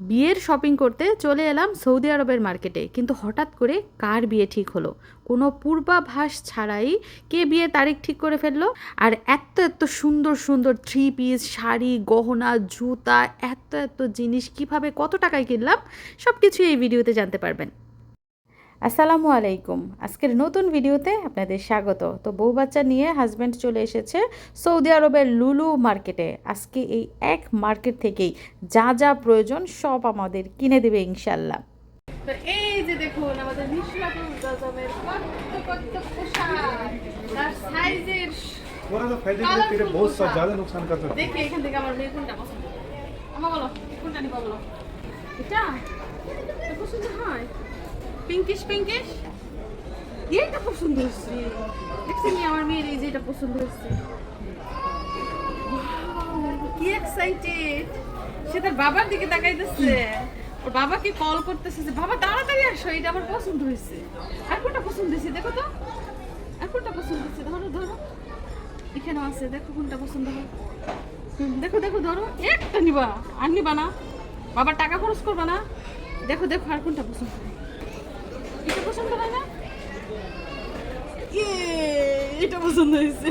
বিয়ের শপিং করতে চলে এলাম সৌদি আরবের মার্কেটে। কিন্তু হঠাৎ করে কার বিয়ে ঠিক হলো? কোনো পূর্বাভাস ছাড়াই কে বিয়ে তারিখ ঠিক করে ফেলল? আর এত এত সুন্দর সুন্দর থ্রি পিস শাড়ি, গহনা, জুতা, এত এত জিনিস কীভাবে কত টাকায় কিনলাম? সব কিছু এই ভিডিওতে জানতে পারবেন। আসসালামু আলাইকুম। আজকের নতুন ভিডিওতে আপনাদের স্বাগত। তো বউ বাচ্চা নিয়ে হাজব্যান্ড চলে এসেছে সৌদি আরবের লুলু মার্কেটে। আজকে এই এক মার্কেট থেকেই যা যা প্রয়োজন সব আমাদের কিনে দেবে ইনশাল্লাহ এই যে দেখুন আমাদের কত আমার মেয়ে কোনটা পছন্দ এটা? খুব সুন্দর হয়? পিঙ্কিশ পিঙ্কিশ এইটা পছন্দ হচ্ছে দেখছি নি আমার মেয়ের এই যে এটা পছন্দ হচ্ছে। কি এক্সাইটেড সে তার বাবার দিকে তাকাইতেছে। ওর বাবাকে কল করতেছে যে, বাবা, তাড়াতাড়ি আসো এটা আমার পছন্দ হয়েছে। আর কোনটা পছন্দ হয়েছে, দেখো তো। আর কোনটা পছন্দ হয়েছে, ধরো ধরো। এখানে আছে, দেখো কোনটা পছন্দ হয়। দেখো দেখো, ধরো। একটা নিবা, আর নিবা না। বাবার টাকা খরচ করবা না। দেখো দেখো, আর কোনটা পছন্দ হয়। পছন্দ হয় না? ইয়ে, এটা পছন্দ হয়েছে।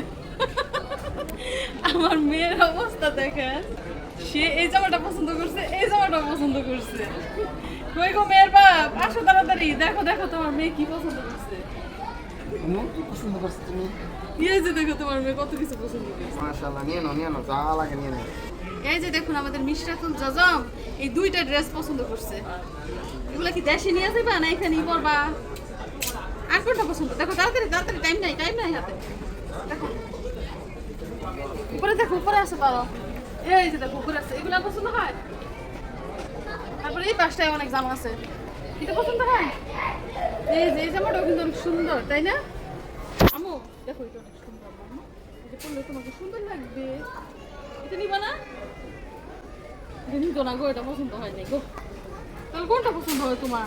আমার মেয়ের অবস্থা দেখেন। সে এই জামাটা পছন্দ করছে এই জামাটা পছন্দ করছে। কই গো মেয়ের বাপ? আসো তাড়াতাড়ি। দেখো দেখো তোমার মেয়ে কি পছন্দ করছে। পছন্দ করছ তুমি? এই যে দেখো তোমার মেয়ে কত কিছু পছন্দ করছে। মাশাআল্লাহ নিয়ে নাও নিয়ে নাও যা লাগে নিয়ে নাও। এই যে দেখুন আমাদের মিশরাতুল জজম এই দুইটা ড্রেস পছন্দ করছে। এগুলা কি দেশে নিয়ে যাবে না এখানেই পরবা? আর কোনটা পছন্দ? দেখো, তাড়াতাড়ি তাড়াতাড়ি টাইম নাই টাইম নাই হাতে। দেখো। উপরে দেখো, উপরে আছে পারো এই যে দেখো, উপরে আছে। এগুলা পছন্দ হয়? তারপরে এই পাশটায় অনেক জামা আছে। এটা পছন্দ হয়? এই যে, এই জামাটাও কিন্তু অনেক সুন্দর, তাই না? আমু দেখো, এটা অনেক সুন্দর এটা পরলে তোমাকে সুন্দর লাগবে। এটা নিবা না? এটা নিতো না গো, এটা পছন্দ হয় নাই গো। তাহলে কোনটা পছন্দ হয় তোমার?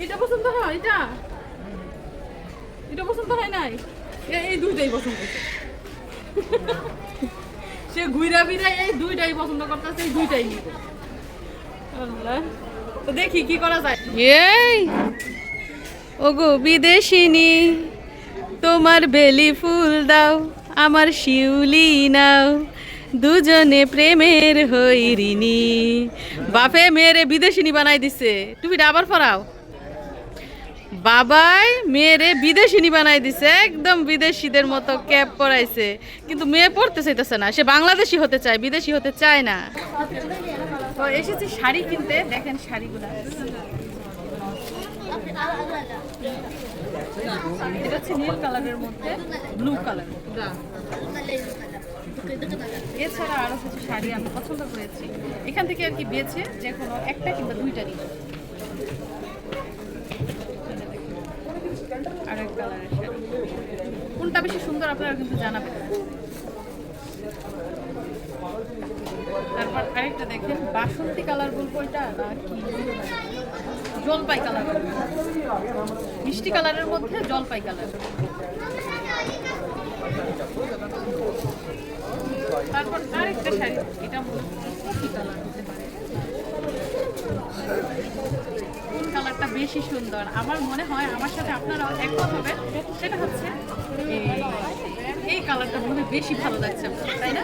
এটা পছন্দ হয় এটা? এটা পছন্দ হয় নাই? এই দুইটাই পছন্দ সে ঘুরা বিরা এই দুইটাই পছন্দ করতেছে, এই দুইটাই নিব দেখি কি করা যায়। এই! ওগো বিদেশিনী, তোমার বেলি ফুল দাও, আমার শিউলি নাও। দুজনে প্রেমের হইরিনি বাপে মেয়েরে বিদেশিনী বানাই দিছে। তুমি আবার ফরাও। বাবাই মেয়েরে বিদেশিনী বানাই দিছে, একদম বিদেশিদের মতো ক্যাপ পরাইছে। কিন্তু মেয়ে পড়তে চাইতেছে না, সে বাংলাদেশি হতে চায়, বিদেশি হতে চায় না। তো এসেছি শাড়ি কিনতে, দেখেন শাড়িগুলা। এটা হচ্ছে নীল কালারের মধ্যে, ব্লু কালার। এছাড়া আরও কিছু শাড়ি আমি পছন্দ করেছি। এখান থেকে আর কি বেছে যে কোনো একটা কিংবা দুইটা নিব আরেক কালারের শাড়ি কোনটা বেশি সুন্দর আপনারা কিন্তু জানাবেন। তারপর আরেকটা দেখেন, বাসন্তী কালার বলব এটা জলপাই কালার মিষ্টি কালারের মধ্যে জলপাই কালার তারপর আরেকটা শাড়ি, এটা কি কালার হতে পারে। কোন কালারটা বেশি সুন্দর? আমার মনে হয় আমার সাথে আপনারাও একমত হবেন। সেটা হচ্ছে কালারটা মনে হয় বেশি ভালো লাগছে তাই না?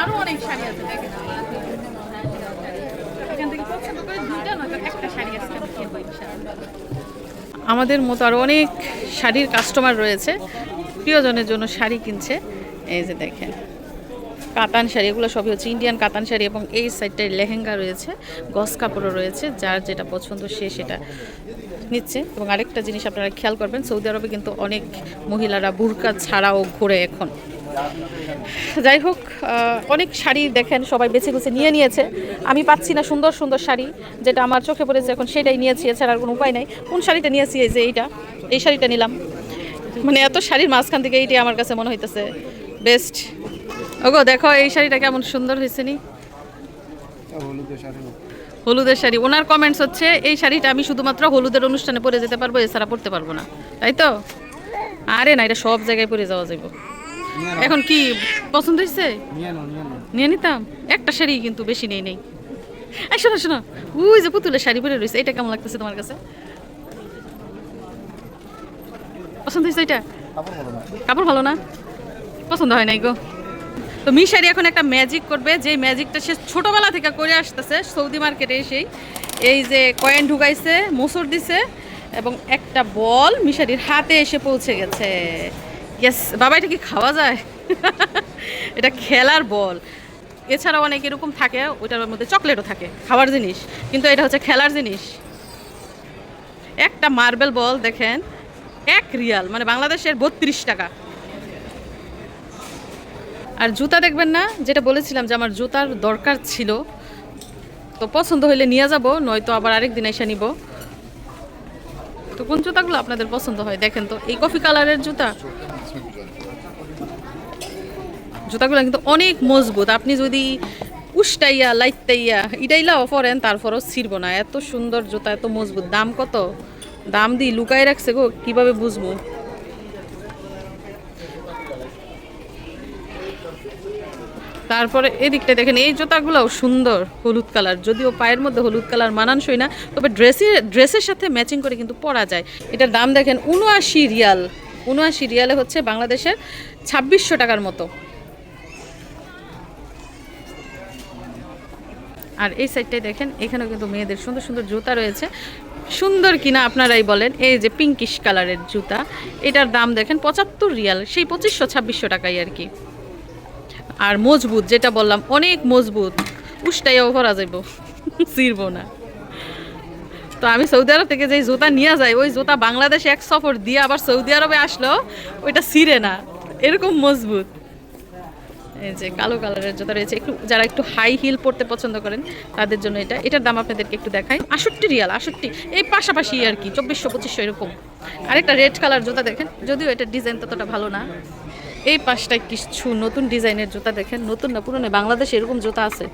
আরও অনেক শাড়ি আছে, দেখেন। এখান থেকে পছন্দ করে দুইটা না একটা শাড়ি আছে আমাদের মতো আরও অনেক শাড়ির কাস্টমার রয়েছে। প্রিয়জনের জন্য শাড়ি কিনছে। এই যে দেখেন। কাতান শাড়ি, এগুলো সবই হচ্ছে ইন্ডিয়ান কাতান শাড়ি এবং এই সাইডটায় লেহেঙ্গা রয়েছে, গস কাপড়ও রয়েছে, যার যেটা পছন্দ সে সেটা নিচ্ছে। এবং আরেকটা জিনিস আপনারা খেয়াল করবেন, সৌদি আরবে কিন্তু অনেক মহিলারা বুরকা ছাড়াও ঘুরে এখন। যাই হোক অনেক শাড়ি দেখেন, সবাই বেছে বেছে নিয়ে নিয়েছে। আমি পাচ্ছি না সুন্দর সুন্দর শাড়ি, যেটা আমার চোখে পড়েছে, এখন সেটাই নিয়েছি, এছাড়া আর কোনো উপায় নাই। কোন শাড়িটা নিয়েছি, এই যে এইটা? এই শাড়িটা নিলাম। মানে এত শাড়ির মাঝখান থেকে এইটাই আমার কাছে মনে হইতেছে বেস্ট ওগো দেখো এই শাড়িটা কেমন সুন্দর হয়েছে নি? হলুদের শাড়ি। ওনার কমেন্টস হচ্ছে এই শাড়িটা আমি শুধুমাত্র হলুদের অনুষ্ঠানে পরে যেতে পারব এছাড়া পরতে পারব না। তাই তো? আরে না এটা সব জায়গায় পরে যাওয়া যাবে এখন কি পছন্দ হয়েছে? নিয়ে নিতাম? একটা শাড়ি কিন্তু বেশি নেই নেই। এই শোনো শোনো। ওই যে পুতুলের শাড়ি পরে রয়েছে এটা কেমন লাগতেছে তোমার কাছে? পছন্দ হয়েছে এটা কাপড় ভালো না? পছন্দ হয় নাই গো। তো মিশারি এখন একটা ম্যাজিক করবে যে ম্যাজিকটা সে ছোটোবেলা থেকে করে আসতেছে, সৌদি মার্কেটে এসেই। এই যে কয়েন ঢুকাইছে, মোসর দিছে, এবং একটা বল মিশারির হাতে এসে পৌঁছে গেছে। ইয়েস বাবা, এটা কি খাওয়া যায়? এটা খেলার বল। এছাড়াও অনেক এরকম থাকে, ওইটার মধ্যে চকলেটও থাকে, খাওয়ার জিনিস। কিন্তু এটা হচ্ছে খেলার জিনিস। একটা মার্বেল বল, দেখেন, এক রিয়াল মানে বাংলাদেশের বত্রিশ টাকা। আর জুতা দেখবেন না, যেটা বলেছিলাম যে আমার জুতার দরকার ছিল, তো পছন্দ হইলে নিয়ে যাব, নয়তো আবার আরেক দিন এসে নিব। তো কোন জুতাগুলো আপনাদের পছন্দ হয়? দেখেন তো, এই কফি কালারের জুতা। জুতাগুলো কিন্তু অনেক মজবুত। আপনি যদি উষ্টাইয়া লাইতাইয়া ইটাইলাও পরেন, তারপরও ছিড়ব না। এত সুন্দর জুতা, এত মজবুত। দাম কত? দাম দিয়ে লুকায় রাখছে গো, কীভাবে বুঝব? তারপরে এদিকটা দেখেন, এই জুতাগুলোও সুন্দর হলুদ কালার। যদিও পায়ের মধ্যে হলুদ কালার মানানসই না, তবে ড্রেসের ড্রেসের সাথে ম্যাচিং করে কিন্তু পরা যায়। এটার দাম দেখেন উনআশি রিয়াল। উনআশি রিয়ালে হচ্ছে বাংলাদেশের ছাব্বিশশো টাকার মতো। আর এই সাইডটাই দেখেন, এখানেও কিন্তু মেয়েদের সুন্দর সুন্দর জুতা রয়েছে। সুন্দর কিনা আপনারাই বলেন, এই যে পিঙ্কিশ কালারের জুতা, এটার দাম দেখেন পঁচাত্তর রিয়াল, সেই পঁচিশশো, ছাব্বিশশো টাকাই আর কি। আর মজবুত, যেটা বললাম, অনেক মজবুত। উষ্টাইয়াও করা যাইব চিরব না। তো আমি সৌদি আরব থেকে যে জুতা নিয়ে যাই, ওই জুতা বাংলাদেশে এক সফর দিয়ে আবার সৌদি আরবে আসলো, ওইটা ছিঁড়ে না। এরকম মজবুত। এই যে কালো কালারের জুতা রয়েছে, একটু যারা একটু হাই হিল পরতে পছন্দ করেন, তাদের জন্য এটা। এটার দাম আপনাদেরকে একটু দেখাই। আষট্টি রিয়াল, আষট্টি। এই পাশাপাশি আর কি, চব্বিশশো পঁচিশশো এরকম। আরেকটা রেড কালার জুতা দেখেন, যদিও এটার ডিজাইন ততটা ভালো না। এই পাশটায় কিছু নতুন ডিজাইনের জুতা দেখেন নতুন না পুরনো বাংলাদেশে এরকম জুতা আছে।